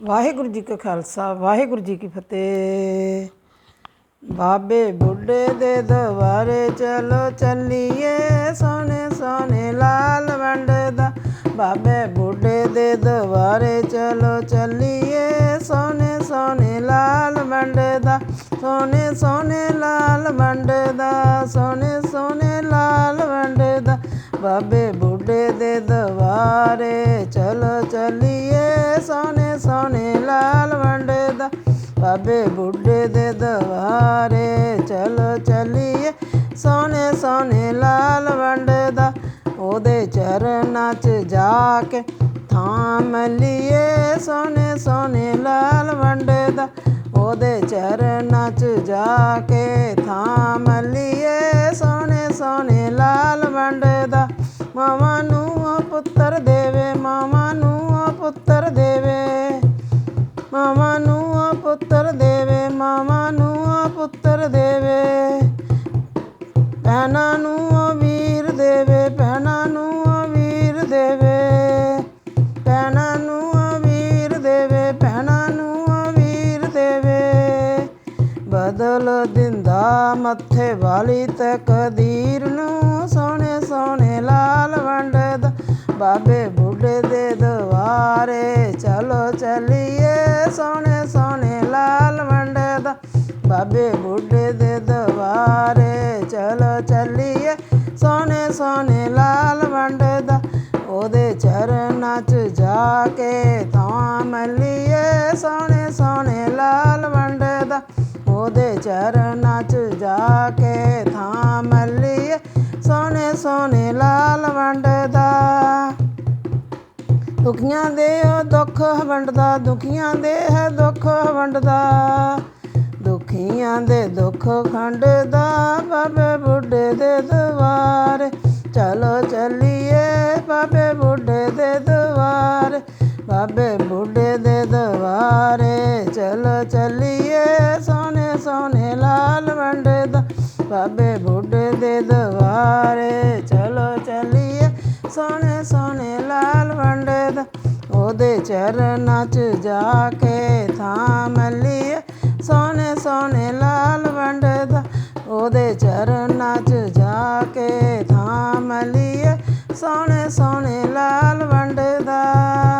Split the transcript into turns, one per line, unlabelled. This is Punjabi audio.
ਵਾਹਿਗੁਰੂ ਜੀ ਕਾ ਖਾਲਸਾ, ਵਾਹਿਗੁਰੂ ਜੀ ਕੀ ਫਤਿਹ। ਬਾਬੇ ਬੁੱਢੇ ਦੇ ਦਵਾਰੇ ਚਲੋ ਚੱਲੀਏ ਸੋਨੇ ਸੋਨੇ ਲਾਲ ਵੰਡਦਾ ਬਾਬੇ ਬੁੱਢੇ ਦੇ ਦਵਾਰੇ ਚਲੋ ਚੱਲੀਏ ਸੋਨੇ ਸੋਨੇ ਲਾਲ ਵੰਡਦਾ ਸੋਨੇ ਸੋਨੇ ਲਾਲ ਵੰਡਦਾ ਸੋਨੇ ਸੋਨੇ ਲਾਲ ਵੰਡਦਾ ਬਾਬੇ ਬੁੱਢੇ ਦੇ ਦਵਾਰੇ ਚਲੋ ਚੱਲੀਏ। ਬਾਬੇ ਬੁੱਢੇ ਦੇ ਦਵਾਰੇ ਚਲੋ ਚਲੀਏ। ਸੋਨੇ ਸੋਨੇ ਲਾਲ ਵੰਡਦਾ ਉਹਦੇ ਚਰਨਾਂ 'ਚ ਜਾ ਕੇ ਥਾਮ ਲਈਏ ਸੋਨੇ ਸੋਨੇ ਲਾਲ ਵੰਡਦਾ ਉਹਦੇ ਚਰਨਾਂ 'ਚ ਜਾ ਕੇ ਥਾਮ ਲਈਏ ਸੋਨੇ ਸੋਨੇ ਲਾਲ ਵੰਡਦਾ ਮਾਵਾਂ ਨੂੰ ਪੁੱਤਰ ਦੇਵੇ, ਮਾਵਾਂ ਨੂੰ ਪੁੱਤਰ ਭੈਣਾਂ ਨੂੰ ਉਹ ਵੀਰ ਦੇਵੇ ਭੈਣਾਂ ਨੂੰ ਉਹ ਵੀਰ ਦੇਵੇ। ਭੈਣਾਂ ਨੂੰ ਉਹ ਵੀਰ ਦੇਵੇ ਭੈਣਾਂ ਨੂੰ ਉਹ ਵੀਰ ਦੇਵੇ। ਬਦਲ ਦਿੰਦਾ ਮੱਥੇ ਵਾਲੀ ਤਕਦੀਰ ਨੂੰ ਸੋਹਣੇ ਸੋਹਣੇ ਲਾਲ ਵੰਡਦਾ, ਬਾਬੇ ਬੁੱਢੇ ਦੇ ਦਵਾਰੇ। ਚਲੋ ਚੱਲੀਏ, ਸੋਹਣੇ ਸੋਹਣੇ ਲਾਲ ਵੰਡਦਾ, ਬਾਬੇ ਬੁੱਢੇ ਦੇ ਜਾ ਕੇ ਥਾਮ ਲਈਏ ਸੋਹਣੇ ਸੋਹਣੇ ਲਾਲ ਵੰਡਦਾ ਉਹਦੇ ਚਰਨਾਂ 'ਚ ਜਾ ਕੇ ਥਾਮ ਲਈਏ ਸੋਹਣੇ ਸੋਹਣੇ ਲਾਲ ਵੰਡਦਾ ਦੁਖੀਆਂ ਦੇ ਉਹ ਦੁੱਖ ਵੰਡਦਾ, ਦੁਖੀਆਂ ਦੇ ਹੈ ਦੁੱਖ ਵੰਡਦਾ। ਦੁਖੀਆਂ ਦੇ ਦੁੱਖ ਖੰਡਦਾ, ਬਾਬੇ ਬੁੱਢੇ ਦੇ ਦਵਾਰੇ ਚਲੋ ਚੱਲੀਏ ਬਾਬੇ ਚਲੋ ਚੱਲੀਏ ਸੋਨੇ ਸੋਨੇ ਲਾਲ ਵੰਡਦਾ ਬਾਬੇ ਬੁੱਢੇ ਦੇ ਦਵਾਰੇ ਚਲੋ ਚੱਲੀਏ ਸੋਨੇ ਸੋਨੇ ਲਾਲ ਵੰਡਦਾ ਉਹਦੇ ਚਰਨਾਂ 'ਚ ਜਾ ਕੇ ਥਾਮ ਲਈਏ ਸੋਨੇ ਸੋਨੇ ਲਾਲ ਵੰਡਦਾ ਉਹਦੇ ਚਰਨਾਂ 'ਚ ਜਾ ਕੇ ਥਾਮ ਲਈਏ ਸੋਨੇ ਸੋਨੇ ਲਾਲ ਵੰਡਦਾ